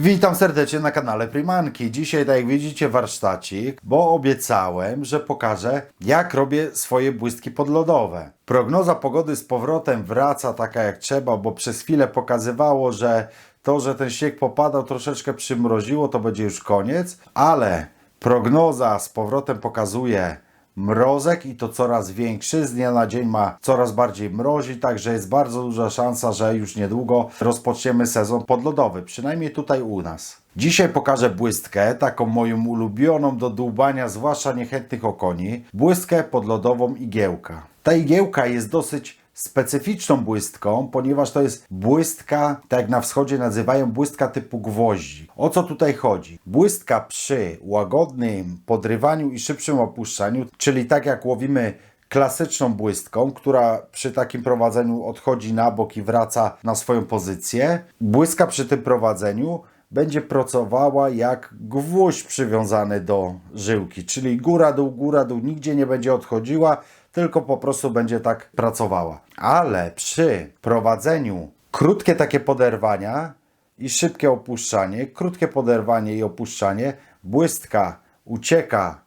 Witam serdecznie na kanale Primanki. Dzisiaj, tak jak widzicie, warsztacik, bo obiecałem, że pokażę, jak robię swoje błystki podlodowe. Prognoza pogody z powrotem wraca taka jak trzeba, bo przez chwilę pokazywało, że to, że ten śnieg popadał, troszeczkę przymroziło, to będzie już koniec, ale prognoza z powrotem pokazuje mrozek i to coraz większy. Z dnia na dzień ma coraz bardziej mrozi, także jest bardzo duża szansa, że już niedługo rozpoczniemy sezon podlodowy, przynajmniej tutaj u nas. Dzisiaj pokażę błystkę, taką moją ulubioną do dłubania, zwłaszcza niechętnych okoni, błystkę podlodową igiełka. Ta igiełka jest dosyć specyficzną błystką, ponieważ to jest błystka, tak jak na wschodzie nazywają błystka typu gwoździ. O co tutaj chodzi? Błystka przy łagodnym podrywaniu i szybszym opuszczaniu, czyli tak jak łowimy klasyczną błystką, która przy takim prowadzeniu odchodzi na bok i wraca na swoją pozycję. Błyska przy tym prowadzeniu będzie pracowała jak gwóźdź przywiązany do żyłki, czyli góra dół, góra dół, nigdzie nie będzie odchodziła, tylko po prostu będzie tak pracowała. Ale przy prowadzeniu krótkie takie poderwania i szybkie opuszczanie, krótkie poderwanie i opuszczanie, błystka ucieka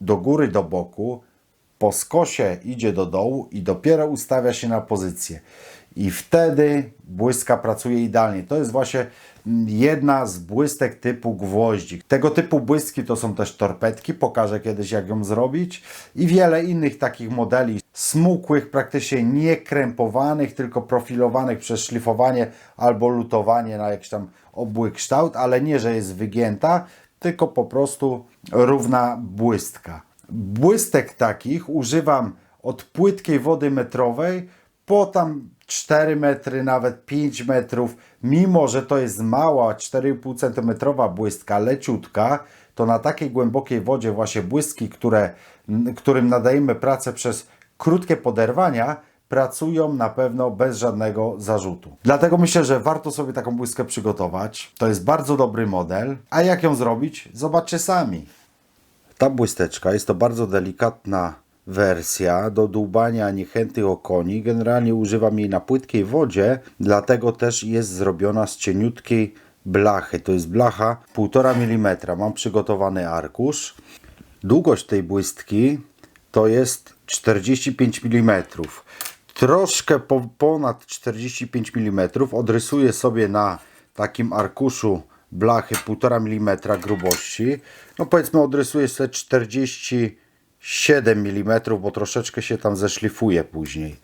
do góry, do boku, po skosie idzie do dołu i dopiero ustawia się na pozycję. I wtedy błyska pracuje idealnie. To jest właśnie jedna z błystek typu gwoździk. Tego typu błyski to są też torpedki, pokażę kiedyś jak ją zrobić i wiele innych takich modeli smukłych, praktycznie nie krępowanych, tylko profilowanych przez szlifowanie albo lutowanie na jakiś tam obły kształt, ale nie, że jest wygięta, tylko po prostu równa błystka. Błystek takich używam od płytkiej wody metrowej po tam 4 metry, nawet 5 metrów, mimo że to jest mała 4,5 cm błystka, leciutka, to na takiej głębokiej wodzie właśnie błyski, które, którym nadajemy pracę przez krótkie poderwania, pracują na pewno bez żadnego zarzutu. Dlatego myślę, że warto sobie taką błyskę przygotować. To jest bardzo dobry model. A jak ją zrobić? Zobaczcie sami. Ta błysteczka jest to bardzo delikatna wersja do dłubania niechętnych okoni. Generalnie używam jej na płytkiej wodzie, dlatego też jest zrobiona z cieniutkiej blachy. To jest blacha 1,5 mm. Mam przygotowany arkusz. Długość tej błystki to jest 45 mm. Troszkę po, ponad 45 mm odrysuję sobie na takim arkuszu blachy 1,5 mm grubości. No powiedzmy odrysuję sobie 47 mm, bo troszeczkę się tam zeszlifuje później.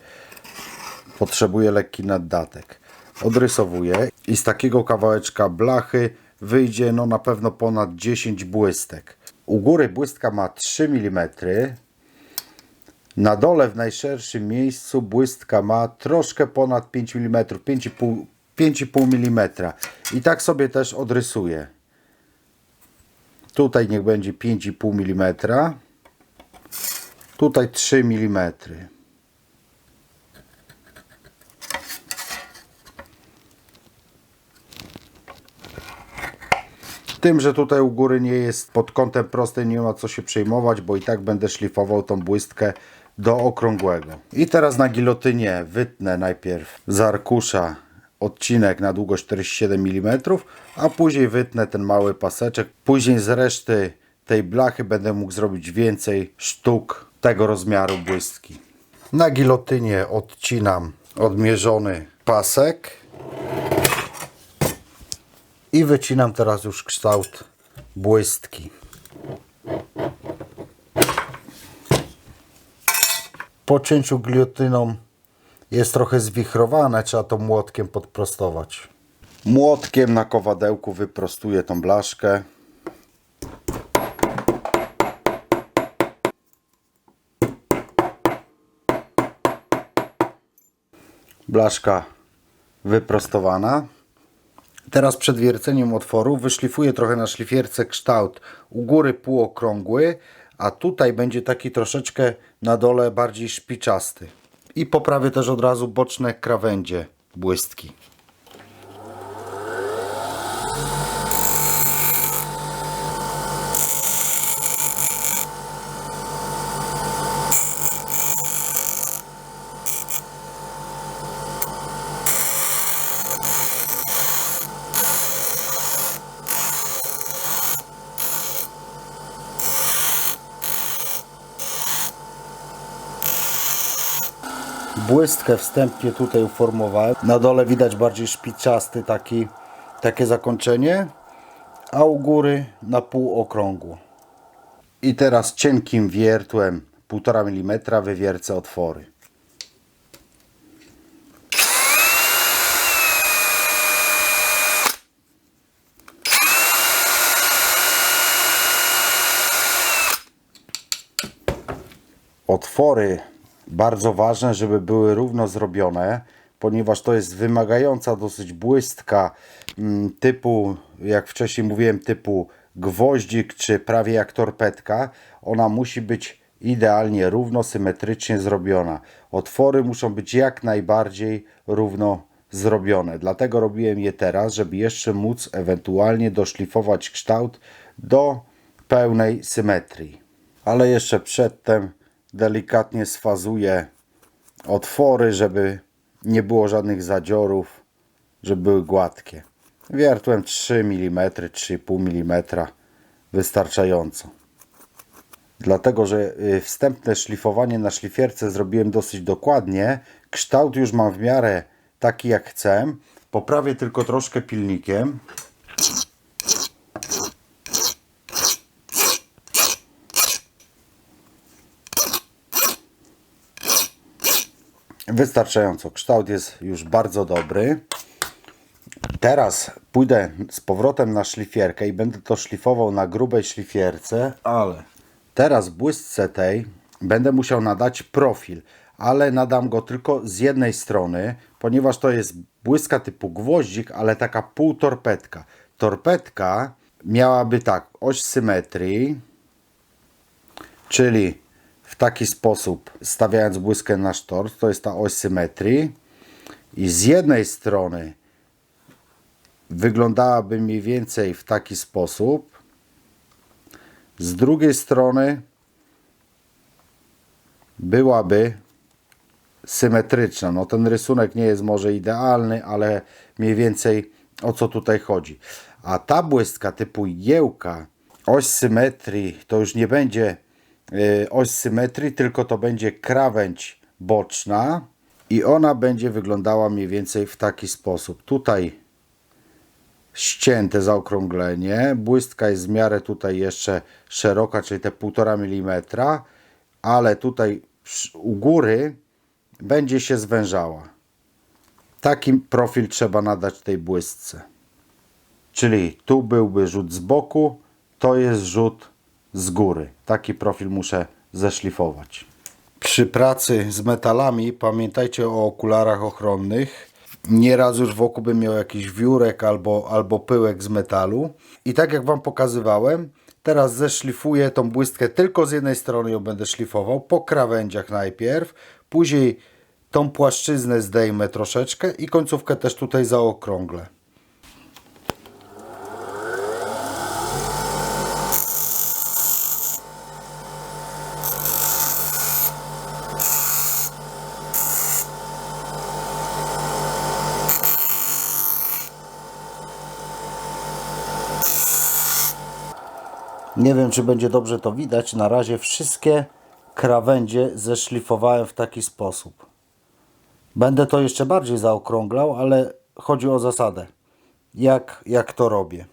Potrzebuję lekki naddatek. Odrysowuję i z takiego kawałeczka blachy wyjdzie no na pewno ponad 10 błystek. U góry błystka ma 3 mm, na dole w najszerszym miejscu błystka ma troszkę ponad 5 mm, 5,5 5,5 mm. I tak sobie też odrysuję. Tutaj niech będzie 5,5 mm. Tutaj 3 mm. Tym, że tutaj u góry nie jest pod kątem prostej, nie ma co się przejmować, bo i tak będę szlifował tą błystkę do okrągłego. I teraz na gilotynie wytnę najpierw z arkusza odcinek na długość 47 mm, a później wytnę ten mały paseczek. Później z reszty tej blachy będę mógł zrobić więcej sztuk tego rozmiaru błystki. Na gilotynie odcinam odmierzony pasek i wycinam teraz już kształt błystki. Po cięciu gilotyną jest trochę zwichrowane, trzeba to młotkiem podprostować. Młotkiem na kowadełku wyprostuję tą blaszkę. Blaszka wyprostowana. Teraz przed wierceniem otworu wyszlifuję trochę na szlifierce kształt u góry półokrągły, a tutaj będzie taki troszeczkę na dole bardziej szpiczasty. I poprawię też od razu boczne krawędzie błystki. Błystkę wstępnie tutaj uformowałem. Na dole widać bardziej szpiczasty taki, takie zakończenie, a u góry na pół okrągło. I teraz cienkim wiertłem 1,5 mm wywiercę otwory. Otwory bardzo ważne, żeby były równo zrobione, ponieważ to jest wymagająca dosyć błystka mm, typu, jak wcześniej mówiłem, typu gwoździk, czy prawie jak torpedka. Ona musi być idealnie równo, symetrycznie zrobiona. Otwory muszą być jak najbardziej równo zrobione. Dlatego robiłem je teraz, żeby jeszcze móc ewentualnie doszlifować kształt do pełnej symetrii. Ale jeszcze przedtem delikatnie sfazuję otwory, żeby nie było żadnych zadziorów, żeby były gładkie. Wiertłem 3 mm, 3,5 mm wystarczająco. Dlatego, że y, wstępne szlifowanie na szlifierce zrobiłem dosyć dokładnie. Kształt już mam w miarę taki jak chcę. Poprawię tylko troszkę pilnikiem. Wystarczająco. Kształt jest już bardzo dobry. Teraz pójdę z powrotem na szlifierkę i będę to szlifował na grubej szlifierce, ale teraz błysce tej będę musiał nadać profil, ale nadam go tylko z jednej strony, ponieważ to jest błyska typu gwoździk, ale taka półtorpedka. Torpedka miałaby tak, oś symetrii, czyli w taki sposób, stawiając błyskę na sztort, to jest ta oś symetrii i z jednej strony wyglądałaby mniej więcej w taki sposób, z drugiej strony byłaby symetryczna. No ten rysunek nie jest może idealny, ale mniej więcej o co tutaj chodzi. A ta błystka typu jełka, oś symetrii, to już nie będzie oś symetrii, tylko to będzie krawędź boczna i ona będzie wyglądała mniej więcej w taki sposób. Tutaj ścięte zaokrąglenie, błystka jest w miarę tutaj jeszcze szeroka, czyli te 1,5 mm, ale tutaj u góry będzie się zwężała. Taki profil trzeba nadać tej błysce. Czyli tu byłby rzut z boku, to jest rzut z góry. Taki profil muszę zeszlifować. Przy pracy z metalami pamiętajcie o okularach ochronnych. Nieraz już wokół bym miał jakiś wiórek albo, albo pyłek z metalu. I tak jak Wam pokazywałem, teraz zeszlifuję tą błystkę tylko z jednej strony ją będę szlifował, po krawędziach najpierw, później tą płaszczyznę zdejmę troszeczkę i końcówkę też tutaj zaokrąglę. Nie wiem, czy będzie dobrze to widać. Na razie wszystkie krawędzie zeszlifowałem w taki sposób. Będę to jeszcze bardziej zaokrąglał, ale chodzi o zasadę. Jak, jak to robię.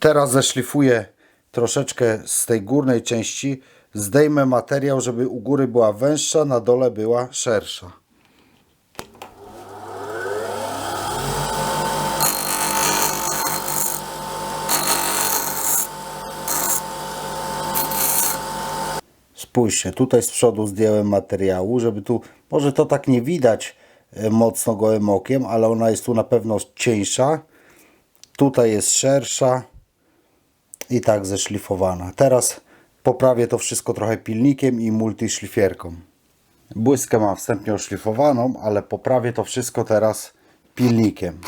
Teraz zeszlifuję troszeczkę z tej górnej części. Zdejmę materiał, żeby u góry była węższa, na dole była szersza. Spójrzcie, tutaj z przodu zdjąłem materiału, żeby tu, może to tak nie widać e, mocno gołym okiem, ale ona jest tu na pewno cieńsza. Tutaj jest szersza i tak zeszlifowana. Teraz poprawię to wszystko trochę pilnikiem i multiszlifierką. Błyskę mam wstępnie oszlifowaną, ale poprawię to wszystko teraz pilnikiem.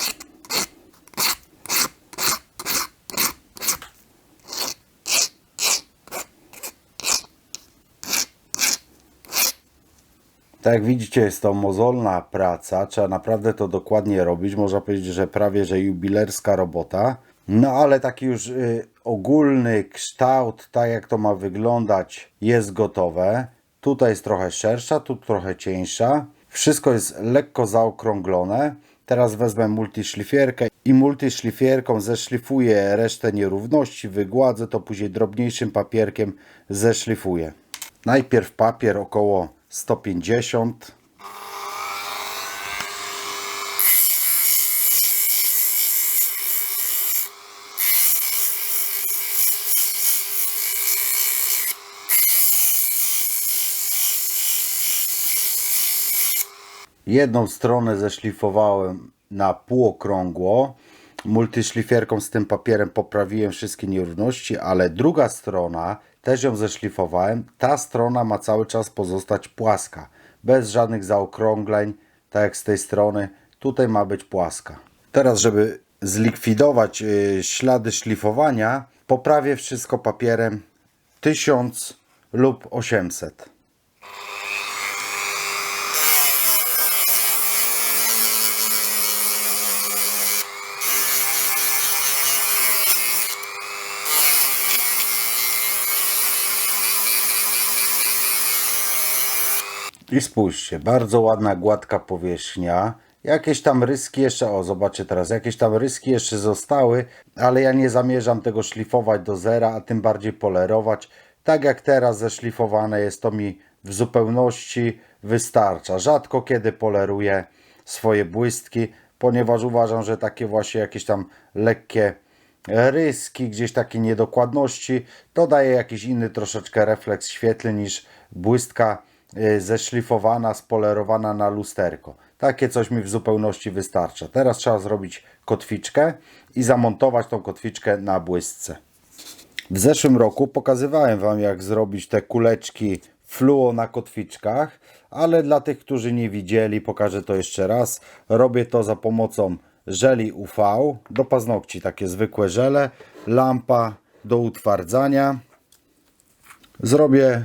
Tak jak widzicie, jest to mozolna praca, trzeba naprawdę to dokładnie robić. Można powiedzieć, że prawie że jubilerska robota. No ale taki już y, ogólny kształt, tak jak to ma wyglądać, jest gotowe. Tutaj jest trochę szersza, tu trochę cieńsza. Wszystko jest lekko zaokrąglone. Teraz wezmę multiszlifierkę i multiszlifierką zeszlifuję resztę nierówności, wygładzę to później drobniejszym papierkiem zeszlifuję. Najpierw papier około 150 Jedną stronę zeszlifowałem na półokrągło. Multiszlifierką z tym papierem poprawiłem wszystkie nierówności, ale druga strona też ją zeszlifowałem. Ta strona ma cały czas pozostać płaska, bez żadnych zaokrągleń, tak jak z tej strony. Tutaj ma być płaska. Teraz, żeby zlikwidować y, ślady szlifowania, poprawię wszystko papierem 1000 lub 800. I spójrzcie, bardzo ładna, gładka powierzchnia. Jakieś tam ryski jeszcze, o zobaczcie teraz, jakieś tam ryski jeszcze zostały, ale ja nie zamierzam tego szlifować do zera, a tym bardziej polerować. Tak jak teraz zeszlifowane jest, to mi w zupełności wystarcza. Rzadko kiedy poleruję swoje błystki, ponieważ uważam, że takie właśnie jakieś tam lekkie ryski, gdzieś takie niedokładności, to daje jakiś inny troszeczkę refleks świetlny niż błystka zeszlifowana, spolerowana na lusterko. Takie coś mi w zupełności wystarcza. Teraz trzeba zrobić kotwiczkę i zamontować tą kotwiczkę na błysce. W zeszłym roku pokazywałem Wam, jak zrobić te kuleczki fluo na kotwiczkach, ale dla tych, którzy nie widzieli, pokażę to jeszcze raz. Robię to za pomocą żeli UV do paznokci, takie zwykłe żele, lampa do utwardzania. Zrobię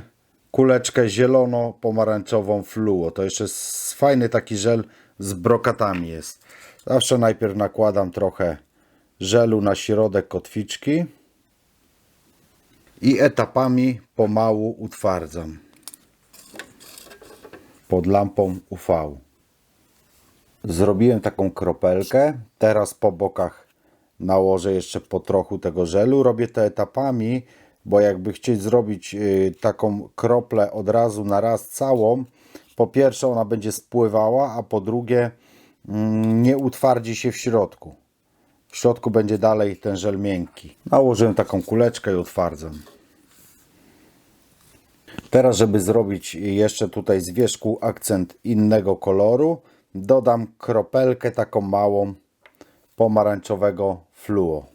kuleczkę zielono-pomarańczową fluo. To jeszcze jest fajny taki żel z brokatami jest. Zawsze najpierw nakładam trochę żelu na środek kotwiczki i etapami pomału utwardzam pod lampą UV. Zrobiłem taką kropelkę. Teraz po bokach nałożę jeszcze po trochu tego żelu. Robię to etapami, bo jakby chcieć zrobić y, taką kroplę od razu na raz całą, po pierwsze ona będzie spływała, a po drugie mm, nie utwardzi się w środku. W środku będzie dalej ten żel miękki. Nałożyłem taką kuleczkę i utwardzam. Teraz, żeby zrobić jeszcze tutaj z wierzchu akcent innego koloru, dodam kropelkę taką małą pomarańczowego fluo.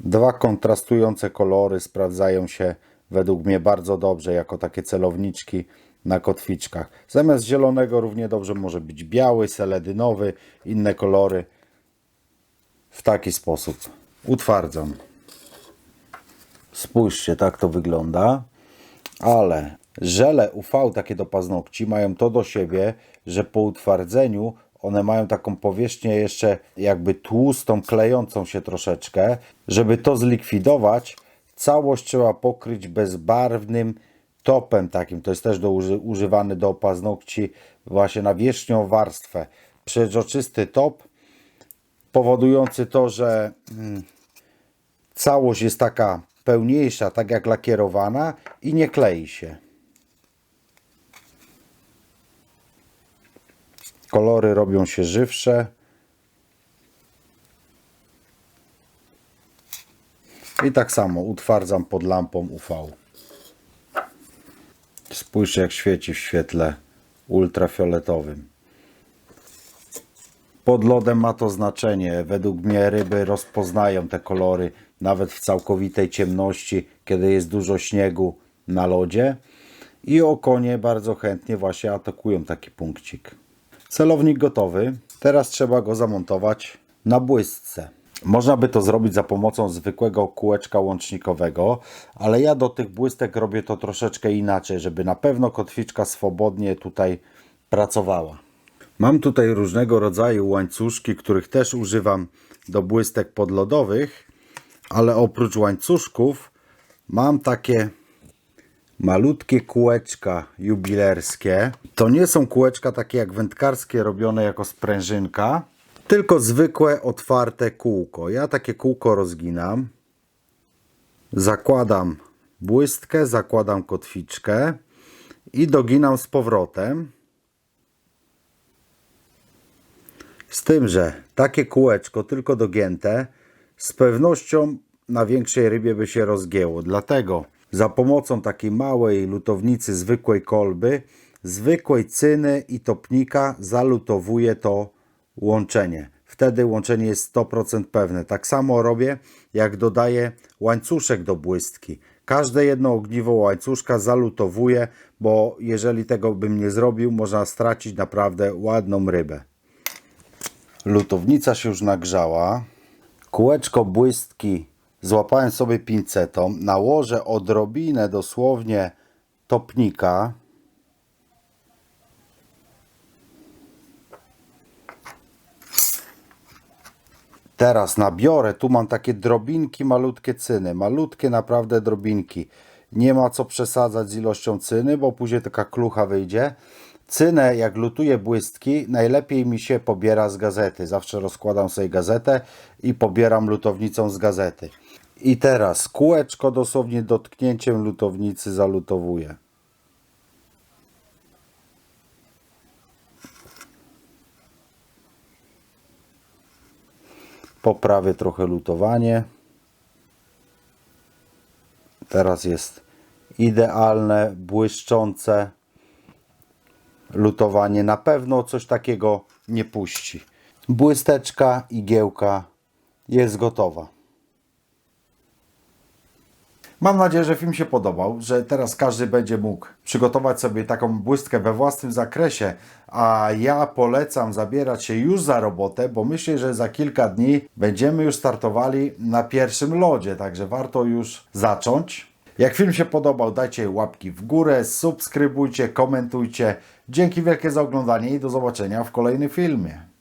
Dwa kontrastujące kolory sprawdzają się według mnie bardzo dobrze jako takie celowniczki na kotwiczkach. Zamiast zielonego równie dobrze może być biały, seledynowy, inne kolory. W taki sposób utwardzam. Spójrzcie, tak to wygląda. Ale żele UV takie do paznokci mają to do siebie, że po utwardzeniu one mają taką powierzchnię jeszcze jakby tłustą, klejącą się troszeczkę. Żeby to zlikwidować, całość trzeba pokryć bezbarwnym topem takim. To jest też do, uży, używany do paznokci właśnie na wierzchnią warstwę. Przeźroczysty top powodujący to, że mm, całość jest taka pełniejsza, tak jak lakierowana i nie klei się. Kolory robią się żywsze. I tak samo utwardzam pod lampą UV. Spójrzcie jak świeci w świetle ultrafioletowym. Pod lodem ma to znaczenie. Według mnie ryby rozpoznają te kolory nawet w całkowitej ciemności, kiedy jest dużo śniegu na lodzie. I okonie bardzo chętnie właśnie atakują taki punkcik. Celownik gotowy. Teraz trzeba go zamontować na błysce. Można by to zrobić za pomocą zwykłego kółeczka łącznikowego, ale ja do tych błystek robię to troszeczkę inaczej, żeby na pewno kotwiczka swobodnie tutaj pracowała. Mam tutaj różnego rodzaju łańcuszki, których też używam do błystek podlodowych, ale oprócz łańcuszków mam takie Malutkie kółeczka jubilerskie. To nie są kółeczka takie jak wędkarskie, robione jako sprężynka, tylko zwykłe, otwarte kółko. Ja takie kółko rozginam. Zakładam błystkę, zakładam kotwiczkę i doginam z powrotem. Z tym, że takie kółeczko tylko dogięte z pewnością na większej rybie by się rozgięło. Dlatego za pomocą takiej małej lutownicy, zwykłej kolby, zwykłej cyny i topnika zalutowuję to łączenie. Wtedy łączenie jest 100% pewne. Tak samo robię, jak dodaję łańcuszek do błystki. Każde jedno ogniwo łańcuszka zalutowuję, bo jeżeli tego bym nie zrobił, można stracić naprawdę ładną rybę. Lutownica się już nagrzała. Kółeczko błystki złapałem sobie pincetą. Nałożę odrobinę dosłownie topnika. Teraz nabiorę, tu mam takie drobinki, malutkie cyny, malutkie naprawdę drobinki. Nie ma co przesadzać z ilością cyny, bo później taka klucha wyjdzie. Cynę, jak lutuję błystki, najlepiej mi się pobiera z gazety. Zawsze rozkładam sobie gazetę i pobieram lutownicą z gazety. I teraz kółeczko dosłownie dotknięciem lutownicy zalutowuję. Poprawię trochę lutowanie. Teraz jest idealne, błyszczące lutowanie. Na pewno coś takiego nie puści. Błysteczka, igiełka jest gotowa. Mam nadzieję, że film się podobał, że teraz każdy będzie mógł przygotować sobie taką błystkę we własnym zakresie, a ja polecam zabierać się już za robotę, bo myślę, że za kilka dni będziemy już startowali na pierwszym lodzie, także warto już zacząć. Jak film się podobał, dajcie łapki w górę, subskrybujcie, komentujcie. Dzięki wielkie za oglądanie i do zobaczenia w kolejnym filmie.